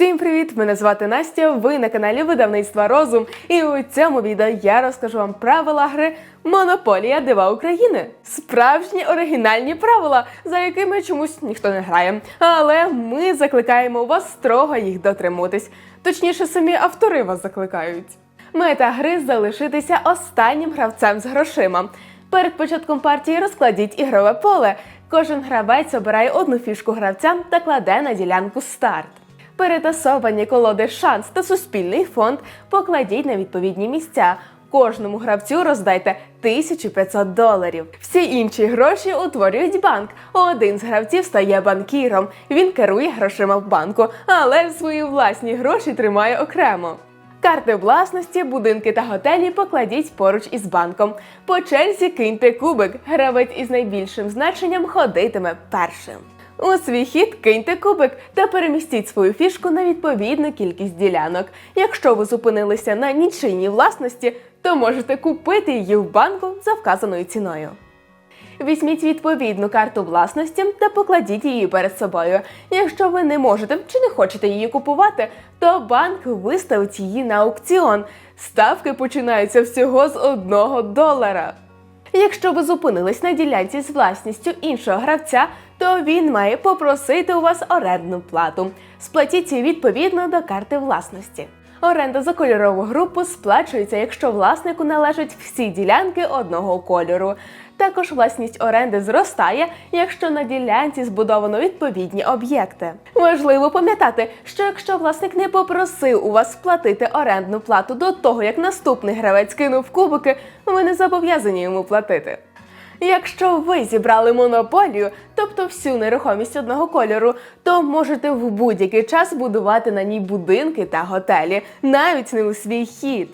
Всім привіт! Мене звати Настя. Ви на каналі Видавництва Розум. І у цьому відео я розкажу вам правила гри Монополія Дива України. Справжні оригінальні правила, за якими чомусь ніхто не грає. Але ми закликаємо вас строго їх дотримуватись. Точніше, самі автори вас закликають. Мета гри залишитися останнім гравцем з грошима. Перед початком партії розкладіть ігрове поле. Кожен гравець обирає одну фішку гравця та кладе на ділянку старт. Перетасовані колоди шанс та суспільний фонд покладіть на відповідні місця. Кожному гравцю роздайте 1500 доларів. Всі інші гроші утворюють банк. Один з гравців стає банкіром. Він керує грошима в банку, але свої власні гроші тримає окремо. Карти власності, будинки та готелі покладіть поруч із банком. По черзі киньте кубик. Гравець із найбільшим значенням ходитиме першим. У свій хід киньте кубик та перемістіть свою фішку на відповідну кількість ділянок. Якщо ви зупинилися на нічийній власності, то можете купити її в банку за вказаною ціною. Візьміть відповідну карту власності та покладіть її перед собою. Якщо ви не можете чи не хочете її купувати, то банк виставить її на аукціон. Ставки починаються всього з одного долара. Якщо ви зупинились на ділянці з власністю іншого гравця, то він має попросити у вас орендну плату. Сплатіть її відповідно до карти власності. Оренда за кольорову групу сплачується, якщо власнику належать всі ділянки одного кольору. Також власність оренди зростає, якщо на ділянці збудовано відповідні об'єкти. Важливо пам'ятати, що якщо власник не попросив у вас сплатити орендну плату до того, як наступний гравець кинув кубики, ви не зобов'язані йому платити. Якщо ви зібрали монополію, тобто всю нерухомість одного кольору, то можете в будь-який час будувати на ній будинки та готелі, навіть не у свій хід.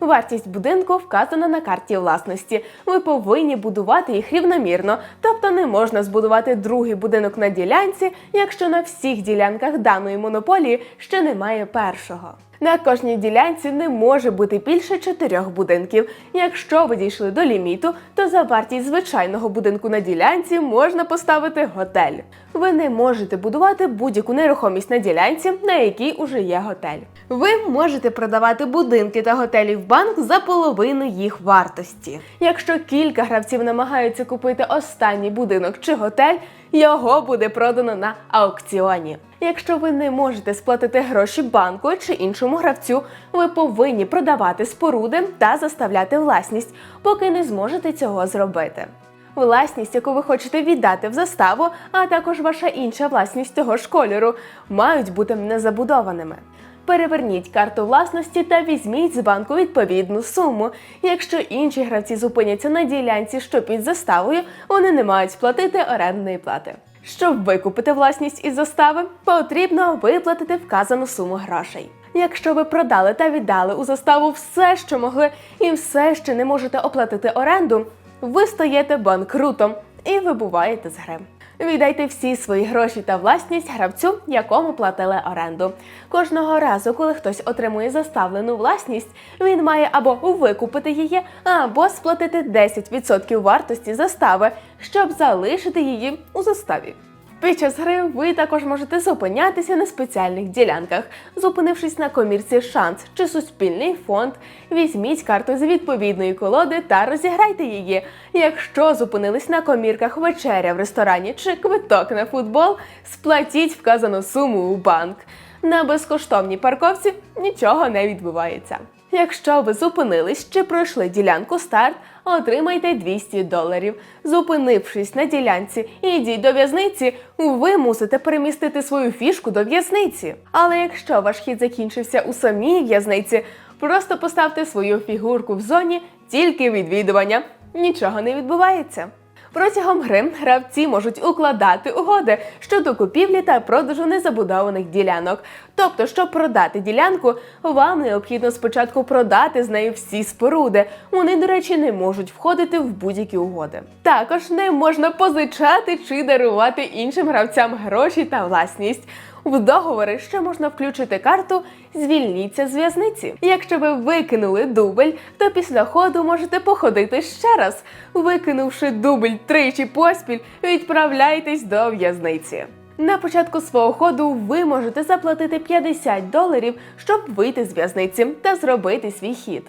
Вартість будинку вказана на карті власності. Ви повинні будувати їх рівномірно, тобто не можна збудувати другий будинок на ділянці, якщо на всіх ділянках даної монополії ще немає першого. На кожній ділянці не може бути більше чотирьох будинків. Якщо ви дійшли до ліміту, то за вартість звичайного будинку на ділянці можна поставити готель. Ви не можете будувати будь-яку нерухомість на ділянці, на якій уже є готель. Ви можете продавати будинки та готелі в банк за половину їх вартості. Якщо кілька гравців намагаються купити останній будинок чи готель, його буде продано на аукціоні. Якщо ви не можете сплатити гроші банку чи іншому гравцю, ви повинні продавати споруди та заставляти власність, поки не зможете цього зробити. Власність, яку ви хочете віддати в заставу, а також ваша інша власність того ж кольору, мають бути незабудованими. Переверніть карту власності та візьміть з банку відповідну суму. Якщо інші гравці зупиняться на ділянці, що під заставою, вони не мають сплатити орендної плати. Щоб викупити власність із застави, потрібно виплатити вказану суму грошей. Якщо ви продали та віддали у заставу все, що могли, і все ще не можете оплатити оренду, ви стаєте банкрутом і вибуваєте з гри. Віддайте всі свої гроші та власність гравцю, якому платили оренду. Кожного разу, коли хтось отримує заставлену власність, він має або викупити її, або сплатити 10% вартості застави, щоб залишити її у заставі. Під час гри ви також можете зупинятися на спеціальних ділянках. Зупинившись на комірці шанс чи суспільний фонд, візьміть карту з відповідної колоди та розіграйте її. Якщо зупинились на комірках вечеря в ресторані чи квиток на футбол, сплатіть вказану суму у банк. На безкоштовній парковці нічого не відбувається. Якщо ви зупинились чи пройшли ділянку старт, отримайте 200 доларів. Зупинившись на ділянці, ідіть до в'язниці, ви мусите перемістити свою фішку до в'язниці. Але якщо ваш хід закінчився у самій в'язниці, просто поставте свою фігурку в зоні тільки відвідування. Нічого не відбувається. Протягом гри гравці можуть укладати угоди щодо купівлі та продажу незабудованих ділянок. Тобто, щоб продати ділянку, вам необхідно спочатку продати з нею всі споруди. Вони, до речі, не можуть входити в будь-які угоди. Також не можна позичати чи дарувати іншим гравцям гроші та власність. В договори ще можна включити карту Звільніться з в'язниці. Якщо ви викинули дубль, то після ходу можете походити ще раз. Викинувши дубль тричі поспіль, відправляйтесь до в'язниці. На початку свого ходу ви можете заплатити 50 доларів, щоб вийти з в'язниці та зробити свій хід.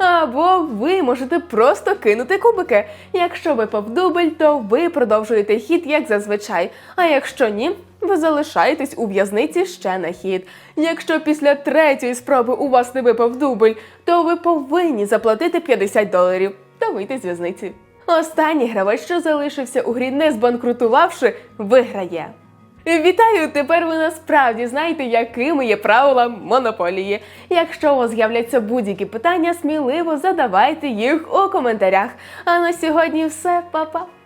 Або ви можете просто кинути кубики. Якщо випав дубль, то ви продовжуєте хід як зазвичай. А якщо ні, ви залишаєтесь у в'язниці ще на хід. Якщо після третьої спроби у вас не випав дубль, то ви повинні заплатити 50 доларів та вийти з в'язниці. Останній гравець, що залишився у грі, не збанкрутувавши, виграє. Вітаю! Тепер ви насправді знаєте, якими є правила монополії. Якщо у вас з'являться будь-які питання, сміливо задавайте їх у коментарях. А на сьогодні все, Па-па!